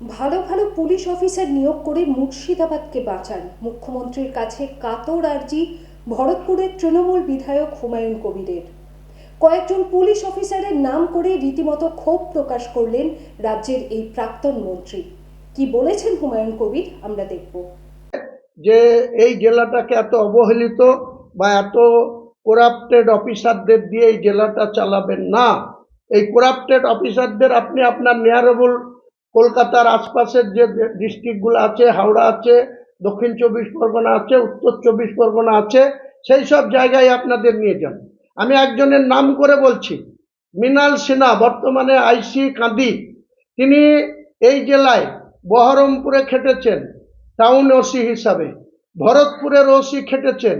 ভালো ভালো police officer নিয়োগ করে মুর্শিদাবাদকে বাঁচান। মুখ্যমন্ত্রীর কাছে কাতর আর্জি ভরতপুরের তৃণমূল বিধায়ক হুমায়ুন কবিরের। কয়েকজন পুলিশ অফিসারের নাম করে রীতিমতো ক্ষোভ প্রকাশ করলেন রাজ্যের এই প্রাক্তন মন্ত্রী। কি বলেছেন হুমায়ুন কবির? আমরা দেখব। যে এই জেলাটাকে এত অবহেলিত বা এত করাপ্টেড অফিসারদের দিয়ে এই জেলাটা চালাবেন না। এই করাপ্টেড অফিসারদের আপনি আপনার নিয়ারেবল কলকাতার আশপাশের যে ডিস্ট্রিক্টগুলো আছে, হাওড়া আছে, দক্ষিণ চব্বিশ পরগনা আছে, উত্তর চব্বিশ পরগনা আছে, সেই সব জায়গায় আপনাদের নিয়ে যান আমি একজনের নাম করে বলছি, মৃণাল সিনহা, বর্তমানে আইসি কাঁদি। তিনি এই জেলায় বহরমপুরে খেটেছেন, টাউন ওসি হিসাবে। ভরতপুরের ওসি খেটেছেন,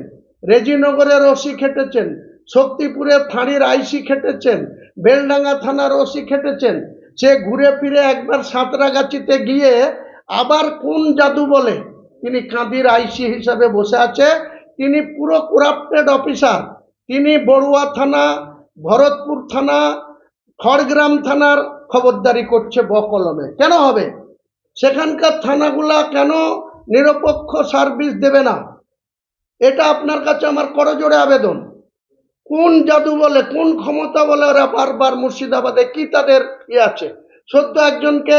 রেজিনগরের ওসি খেটেছেন, শক্তিপুরের থানির আইসি খেটেছেন, বেলডাঙ্গা থানার ওসি খেটেছেন সে ঘুরে ফিরে একবার সাঁতরাগাছিতে গিয়ে আবার কোন জাদু বলে? তিনি কাঁদির আইসি হিসাবে বসে আছে। তিনি পুরো করাপ্টেড অফিসার। তিনি বড়ুয়া থানা, ভরতপুর থানা, খড়গ্রাম থানার খবরদারি করছে বকলমে। কেন হবে? সেখানকার থানাগুলা কেন নিরপেক্ষ সার্ভিস দেবে না? এটা আপনার কাছে আমার করজোড়ে আবেদন। কোন জাদু বলে, কোন ক্ষমতা বলে ওরা বারবার মুর্শিদাবাদে? কি তাদের ইয়ে আছে? সদ্য একজনকে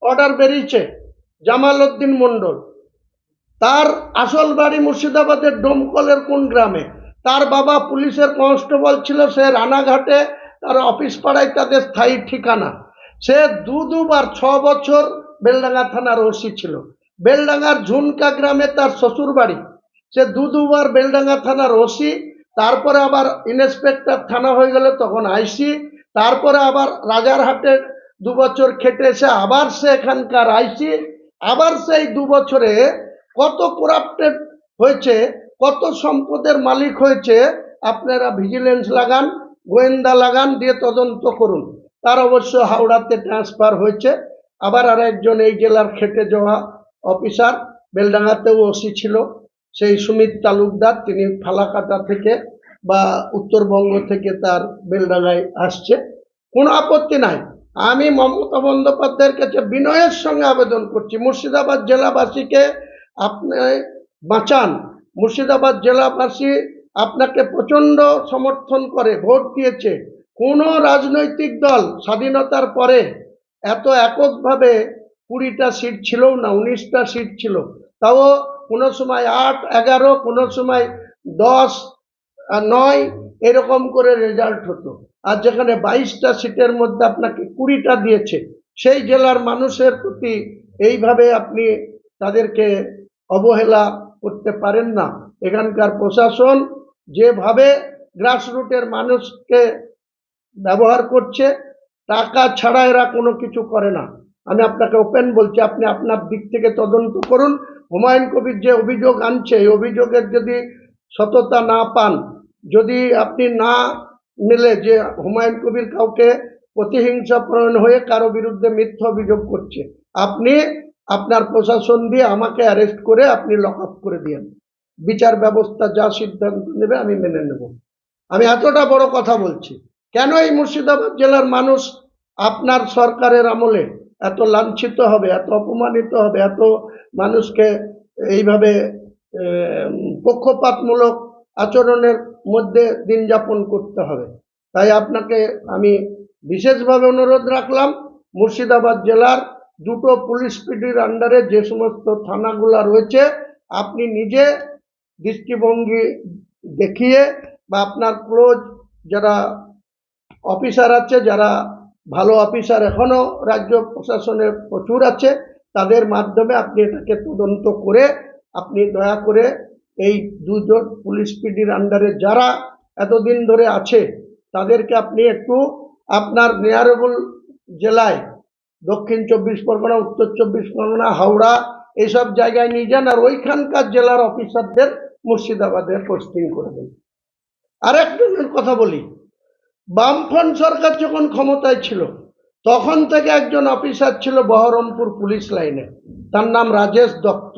অর্ডার বেরিয়েছে জামাল উদ্দিন মণ্ডল। তার আসল বাড়ি মুর্শিদাবাদের ডোমকলের কোন গ্রামে? তার বাবা পুলিশের কনস্টেবল ছিল, সে রানাঘাটে, তার অফিস পাড়ায় তাদের স্থায়ী ঠিকানা। সে দু দুবার ছ বছর বেলডাঙ্গা থানার ওসি ছিল। বেলডাঙ্গার ঝুনকা গ্রামে তার শ্বশুর বাড়ি সে দু দুবার বেলডাঙ্গা থানার ওসি তারপরে আবার ইন্সপেক্টর থানা হয়ে গেলে তখন আইসি। তারপরে আবার রাজারহাটে দু বছর খেটে এসে আবার সে এখানকার আইসি। আবার সেই দু বছরে কত করাপ্টেড হয়েছে, কত সম্পদের মালিক হয়েছে, আপনারা ভিজিলেন্স লাগান, গোয়েন্দা লাগান, দিয়ে তদন্ত করুন। তার অবশ্য হাওড়াতে ট্রান্সফার হয়েছে। আবার আর একজন এই জেলার খেটে যাওয়া অফিসার বেলডাঙ্গাতেও ওসি ছিল। সেই সুমিত তালুকদার, তিনি ফালাকাটা থেকে বা উত্তরবঙ্গ থেকে তার বেলডাঙ্গায় আসছে। কোনো আপত্তি নাই। আমি মমতা বন্দ্যোপাধ্যায়ের কাছে বিনয়ের সঙ্গে আবেদন করছি, মুর্শিদাবাদ জেলাবাসীকে আপনি বাঁচান। মুর্শিদাবাদ জেলাবাসী আপনাকে প্রচণ্ড সমর্থন করে, ভোট দিয়েছে। কোনো রাজনৈতিক দল স্বাধীনতার পরে এত এককভাবে কুড়িটা সিট ছিল না, উনিশটা সিট ছিল। তাও কোনো সময় আট, এগারো কোনো সময় দশ নয়, এরকম করে রেজাল্ট হতো। আর যেখানে বাইশটা সিটের মধ্যে আপনাকে কুড়িটা দিয়েছে, সেই জেলার মানুষের প্রতি এইভাবে আপনি তাদেরকে অবহেলা করতে পারেন না। এখানকার প্রশাসন যেভাবে গ্রাসরুটের মানুষকে ব্যবহার করছে, টাকা ছাড়া এরা কোনো কিছু করে না। আমি আপনাকে ওপেন বলছি, আপনি আপনার দিক থেকে তদন্ত করুন হুমায়ুন কবির যে অভিযোগ আনছে, এই অভিযোগের যদি সততা না পান, যদি আপনি না মিলে যে হুমায়ুন কবির কাউকে প্রতিহিংসা প্রয়ণ হয়ে কারও বিরুদ্ধে মিথ্যা অভিযোগ করছে, আপনি আপনার প্রশাসন দিয়ে আমাকে অ্যারেস্ট করে আপনি লক আপ করে দিয়েন। বিচার ব্যবস্থা যা সিদ্ধান্ত নেবে আমি মেনে নেব। আমি এতটা বড় কথা বলছি। কেন এই মুর্শিদাবাদ জেলার মানুষ আপনার সরকারের আমলে এত লাঞ্ছিত হবে, এত অপমানিত হবে, এত মানুষকে এইভাবে পক্ষপাতমূলক আচরণের মধ্যে দিন যাপন করতে হবে। তাই আপনাকে আমি বিশেষভাবে অনুরোধ রাখলাম, মুর্শিদাবাদ জেলার দুটো পুলিশ পিডির আন্ডারে যে সমস্ত থানাগুলো রয়েছে, আপনি নিজে দৃষ্টিভঙ্গি দেখিয়ে বা আপনার ক্লোজ যারা অফিসার আছে, যারা ভালো অফিসার এখনও রাজ্য প্রশাসনের প্রচুর আছে। তাদের মাধ্যমে আপনি এটাকে তদন্ত করে আপনি দয়া করে এই দুজন পুলিশ পিডির আন্ডারে যারা এতদিন ধরে আছে, তাদেরকে আপনি একটু আপনার নিয়ারেবল জেলায়, দক্ষিণ চব্বিশ পরগনা, উত্তর চব্বিশ পরগনা, হাওড়া এইসব জায়গায় নিয়ে যান আর ওইখানকার জেলার অফিসারদের মুর্শিদাবাদে পোস্টিং করে দেন। আর একজনের কথা বলি বামফ্রন্ট সরকার যখন ক্ষমতায় ছিল, তখন থেকে একজন অফিসার ছিল বহরমপুর পুলিশ লাইনে। তার নাম রাজেশ দত্ত।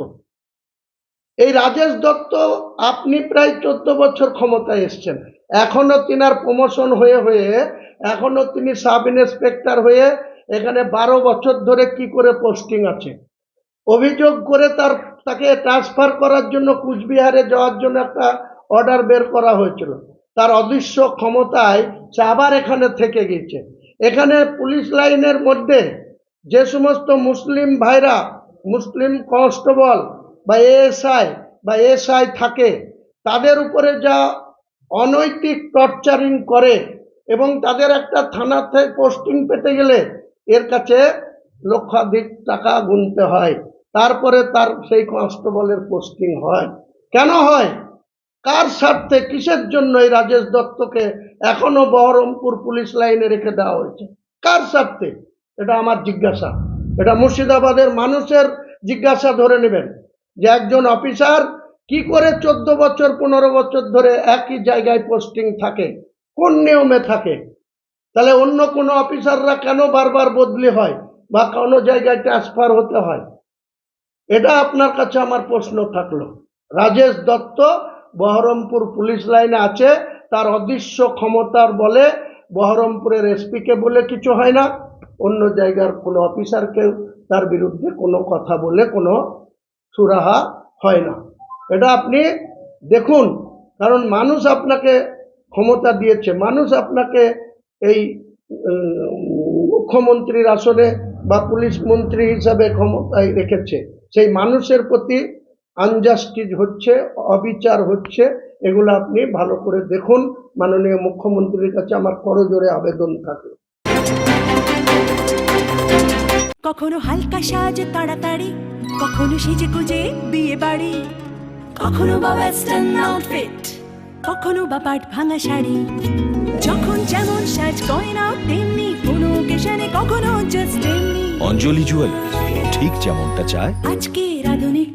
এই রাজেশ দত্ত আপনি প্রায় চোদ্দ বছর ক্ষমতায় এসছেন। এখনও তিনার প্রমোশন হয়ে হয়ে, এখনও তিনি সাব ইন্সপেক্টর হয়ে এখানে বারো বছর ধরে কি করে পোস্টিং আছে? অভিযোগ করে তার, তাকে ট্রান্সফার করার জন্য কুচবিহারে যাওয়ার জন্য একটা অর্ডার বের করা হয়েছিল। তার অদৃশ্য ক্ষমতায় সে আবার এখানে থেকে গেছে এখানে পুলিশ লাইনের মধ্যে যে সমস্ত মুসলিম ভাইরা, মুসলিম কনস্টেবল বা এএসআই বা এসআই থাকে, তাদের উপরে যা অনৈতিক টর্চারিং করে এবং তাদের একটা থানাতে পোস্টিং পেতে গেলে এর কাছে লক্ষাধিক টাকা গুনতে হয়। তারপরে তার সেই কনস্টেবলের পোস্টিং হয়। কেন হয়? কার স্বার্থে, কিসের জন্য এই রাজেশ দত্তকে এখনও বহরমপুর পুলিশ লাইনে রেখে দেওয়া হয়েছে? কার স্বার্থে? এটা আমার জিজ্ঞাসা। এটা মুর্শিদাবাদের মানুষের জিজ্ঞাসা ধরে নেবেন যে একজন অফিসার কি করে চোদ্দ বছর, পনেরো বছর ধরে একই জায়গায় পোস্টিং থাকে, কোন নিয়মে থাকে? তাহলে অন্য কোনো অফিসাররা কেন বারবার বদলি হয় বা কোনো জায়গায় ট্রান্সফার হতে হয়? এটা আপনার কাছে আমার প্রশ্ন থাকল। রাজেশ দত্ত বহরমপুর পুলিশ লাইনে আছে, তার অদৃশ্য ক্ষমতার বলে বহরমপুরের এসপিকে বলে কিছু হয় না। অন্য জায়গার কোনো অফিসারকেও তার বিরুদ্ধে কোনো কথা বলে কোনো সুরাহা হয় না। এটা আপনি দেখুন, কারণ মানুষ আপনাকে ক্ষমতা দিয়েছে, মানুষ আপনাকে এই মুখ্যমন্ত্রীর আসনে বা পুলিশ মন্ত্রী হিসাবে ক্ষমতায় রেখেছে। সেই মানুষের প্রতি আনজাস্টিস হচ্ছে অবিচার হচ্ছে এগুলো আপনি ভালো করে দেখুন। মাননীয় মুখ্যমন্ত্রীর কাছে আমার করজোরে আবেদন থাকে কখনো হালকা সাজ তাড়াতাড়ি কখনো সেজে গুজে বিয়ে বাড়ি কখনো বা ওয়েস্টার্ন আউটফিট কখনো বা পাট ভাঙা শাড়ি। যখন যেমন সাজ গয়না তেমনি কোনো কেশানে কখনো জাস্ট তেমনি। অঞ্জলি জুয়েলার্স ঠিক যেমনটা চায়। আজকে আধুনিক